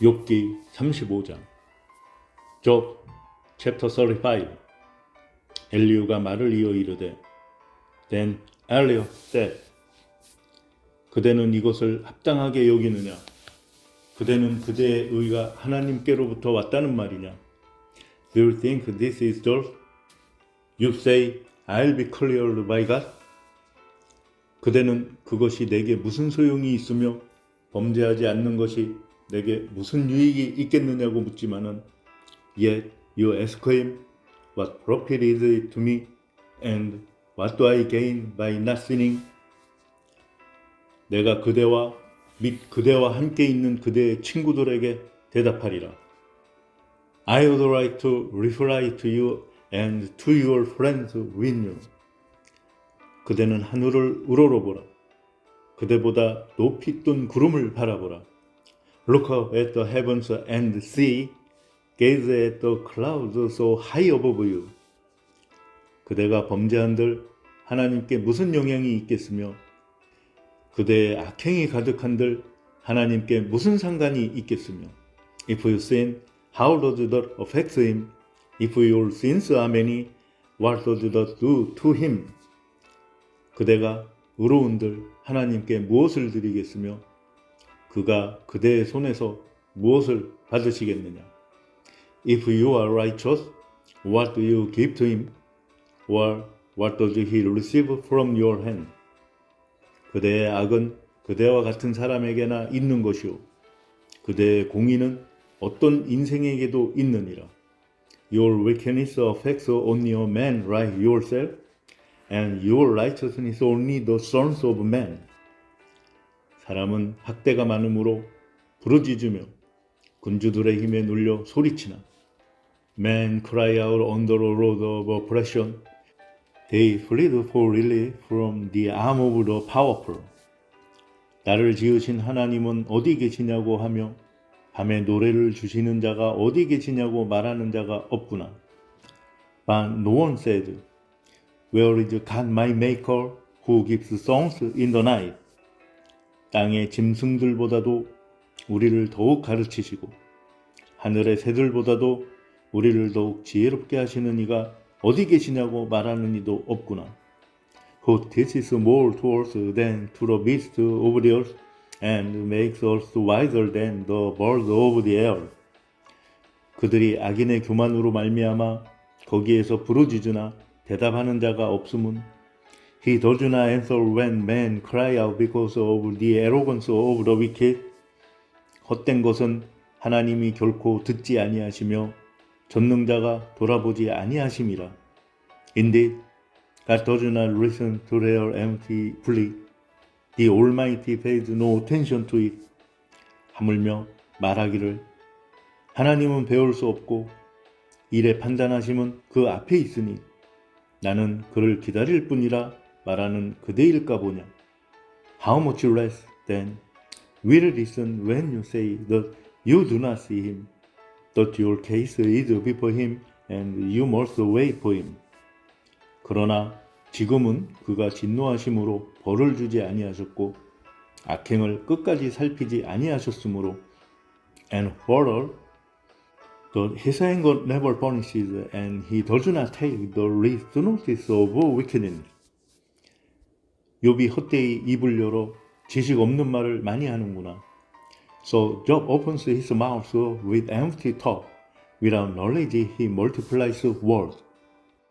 욥기 35장 Job chapter 35 엘리우가 말을 이어 이르되 Then Elihu said 그대는 이것을 합당하게 여기느냐 그대는 그대의 의가 하나님께로부터 왔다는 말이냐 Do you think this is just? You say I'll be cleared by God? 그대는 그것이 내게 무슨 소용이 있으며 범죄하지 않는 것이 내게 무슨 유익이 있겠느냐고 묻지만은 Yet you him what profit is it to me and what do I gain by not sinning? 내가 그대와 및 그대와 함께 있는 그대의 친구들에게 대답하리라. I would like to reply to you and to your friends with you. 그대는 하늘을 우러러보라. 그대보다 높이 뜬 구름을 바라보라. Look up at the heavens and see. Gaze at the clouds so high above you. 그대가 범죄한들 하나님께 무슨 영향이 있겠으며 그대의 악행이 가득한들 하나님께 무슨 상관이 있겠으며 If you sin, how does that affect him? If your sins are many, what does that do to him? 그대가 의로운들 하나님께 무엇을 드리겠으며 그가 그대의 손에서 무엇을 받으시겠느냐? If you are righteous, what do you give to him? Or what does he receive from your hand? 그대의 악은 그대와 같은 사람에게나 있는 것이요. 그대의 공의는 어떤 인생에게도 있느니라. Your wickedness affects only a man like yourself, and your righteousness only the sons of men. 사람은 학대가 많으므로 부르짖으며 군주들의 힘에 눌려 소리치나. Men cry out under a load of oppression. They fled for relief from the arm of the powerful. 나를 지으신 하나님은 어디 계시냐고 하며 밤에 노래를 주시는 자가 어디 계시냐고 말하는 자가 없구나. But no one said, Where is God my maker who gives songs in the night? 땅의 짐승들보다도 우리를 더욱 가르치시고 하늘의 새들보다도 우리를 더욱 지혜롭게 하시는 이가 어디 계시냐고 말하는 이도 없구나. Who teaches more to us than to the beasts of the earth and makes us wiser than the birds of the air. 그들이 악인의 교만으로 말미암아 거기에서 부르짖으나 대답하는 자가 없음은 He does not answer when men cry out because of the arrogance of the wicked. 헛된 것은 하나님이 결코 듣지 아니하시며 전능자가 돌아보지 아니하심이라. Indeed, God does not listen to their empty plea. The Almighty pays no attention to it. 하물며 말하기를 하나님은 배울 수 없고 일의 판단하심은 그 앞에 있으니 나는 그를 기다릴 뿐이라 말하는 그대일까 보냐. How much less then will listen when you say that you do not see him, that your case is before him and you must wait for him. 그러나 지금은 그가 진노하심으로 벌을 주지 아니하셨고 악행을 끝까지 살피지 아니하셨으므로 and further that his anger never punishes and he does not take the least notice of wickedness. 욥이 헛되이 입을 열어 지식 없는 말을 많이 하는구나. So Job opens his mouth with empty talk. Without knowledge he multiplies words.